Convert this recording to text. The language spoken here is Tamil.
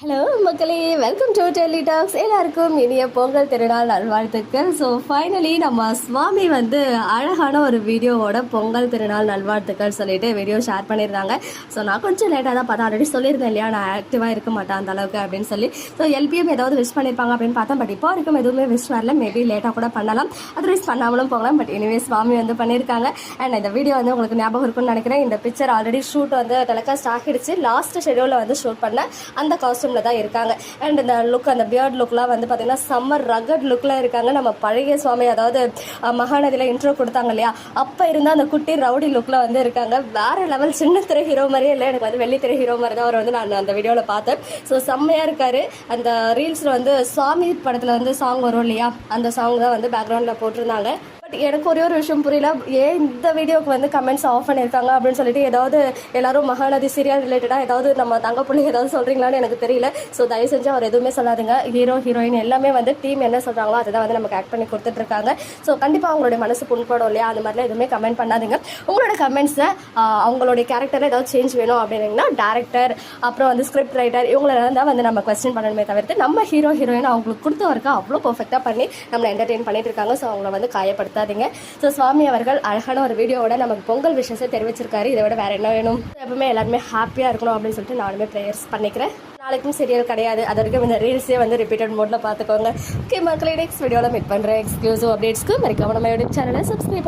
ஹலோ மக்களே. வெல்கம் டு டெல்லி டாக்ஸ் எல்லாருக்கும் இனிய பொங்கல் திருநாள் நல்வாழ்த்துக்கள். ஸோ ஃபைனலி நம்ம சுவாமி வந்து அழகான ஒரு வீடியோவோட பொங்கல் திருநாள் நல்வாழ்த்துக்கள் சொல்லிட்டு வீடியோ ஷேர் பண்ணியிருந்தாங்க. ஸோ நான் கொஞ்சம் லேட்டாக தான் பார்த்தா ஆல்ரெடி சொல்லியிருந்தேன் இல்லையா? நான் ஆக்டிவாக இருக்க மாட்டேன் அந்த அளவுக்கு அப்படின்னு சொல்லி. ஸோ எல்பிஎம் ஏதாவது விஷ் பண்ணியிருப்பாங்க அப்படின்னு பார்த்தேன். பட் இப்போ வரைக்கும் எதுவுமே விஷ் வரல. மேபி லேட்டாக கூட பண்ணலாம். அதர்வைஸ் பண்ணாமலும் போகலாம். பட் எனிவே சுவாமி வந்து பண்ணியிருக்காங்க. அண்ட் இந்த வீடியோ வந்து உங்களுக்கு ஞாபகம் இருக்கும்னு நினைக்கிறேன். இந்த பிக்சர் ஆல்ரெடி ஷூட் வந்து டெலகாஸ்ட் ஆகிடுச்சு. லாஸ்ட் ஷெடியூலில் வந்து ஷூட் பண்ண அந்த காஸ்ட் காஸ்டியூமில் தான் இருக்காங்க. அண்ட் இந்த லுக் அந்த பியர்ட் லுக்லாம் வந்து பார்த்தீங்கன்னா சம்மர் ரகட் லுக்கில் இருக்காங்க. நம்ம பழைய சுவாமி அதாவது மகாநதியில் இன்ட்ரோ கொடுத்தாங்க இல்லையா? அப்போ இருந்த அந்த குட்டி ரவுடி லுக்கில் வந்து இருக்காங்க. வேற லெவல் சின்ன திரை ஹீரோ மாதிரியே இல்லை. எனக்கு வந்து வெள்ளித்திரை ஹீரோ மாதிரி தான் அவர் வந்து நான் அந்த வீடியோவில் பார்த்தேன். ஸோ செம்மையாக இருக்கார். அந்த ரீல்ஸில் வந்து சுவாமி படத்தில் வந்து சாங் வரும் இல்லையா? அந்த சாங் தான் வந்து பேக்ரவுண்டில் போட்டிருந்தாங்க. பட் எனக்கு ஒரே ஒரு விஷயம் புரியல. ஏன் இந்த வீடியோக்கு வந்து கமெண்ட்ஸ் ஆஃப் பண்ணியிருக்காங்க அப்படின்னு சொல்லிட்டு ஏதாவது எல்லாரும் மகாநதி சீரியல் ரிலேட்டடாக ஏதாவது நம்ம தங்க பிள்ளை ஏதாவது சொல்கிறீங்களான்னு எனக்கு தெரியல. ஸோ தயவு செஞ்சு அவர் எதுவுமே சொல்லாதுங்க. ஹீரோ ஹீரோயின் எல்லாமே வந்து டீம் என்ன சொல்கிறாங்களோ அதை தான் வந்து நமக்கு ஆக்ட் பண்ணி கொடுத்துட்ருக்காங்க ஸோ கண்டிப்பாக அவங்களுடைய மனசு புண்படும் இல்லையா? அந்த மாதிரிலாம் எதுவுமே கமெண்ட் பண்ணாதுங்க. உங்களோட கமெண்ட்ஸை அவங்களுடைய கேரக்டரில் ஏதாவது சேஞ்ச் வேணும் அப்படின்னீங்கன்னா டேரக்டர் அப்புறம் வந்து ஸ்கிரிப்ட் ரைட்டர் இவங்களெல்லாம் தான் வந்து நம்ம கொஸ்டின் பண்ணணுமே தவிர்த்து நம்ம ஹீரோ ஹீரோயின் அவங்களுக்கு கொடுத்த ஒர்க்கை அவ்வளோ பர்ஃபெக்டாக பண்ணி நம்மளை என்டர்டெயின் பண்ணிட்டு இருக்காங்க. ஸோ அவங்கள வந்து நிறுத்தாதீங்க ஸோ சுவாமி அவர்கள் அழகான ஒரு வீடியோவோட நமக்கு பொங்கல் விஷயத்தை தெரிவிச்சிருக்காரு. இதை விட வேற என்ன வேணும்? எப்பவுமே எல்லாருமே ஹாப்பியாக இருக்கணும் அப்படின்னு சொல்லிட்டு நானுமே ப்ரேயர்ஸ் பண்ணிக்கிறேன். நாளைக்கும் சீரியல் கிடையாது. அது வரைக்கும் இந்த ரீல்ஸே வந்து ரிப்பீட்டட் மோட்ல பார்த்துக்கோங்க. ஓகே மக்களே நெக்ஸ்ட் வீடியோவில் மீட் பண்ணுறேன் எக்ஸ்க்ளூசிவ் அப்டேட்ஸ்க்கு மறக்காம நம்ம யூடியூப் சேனலை சப்ஸ்கிரைப்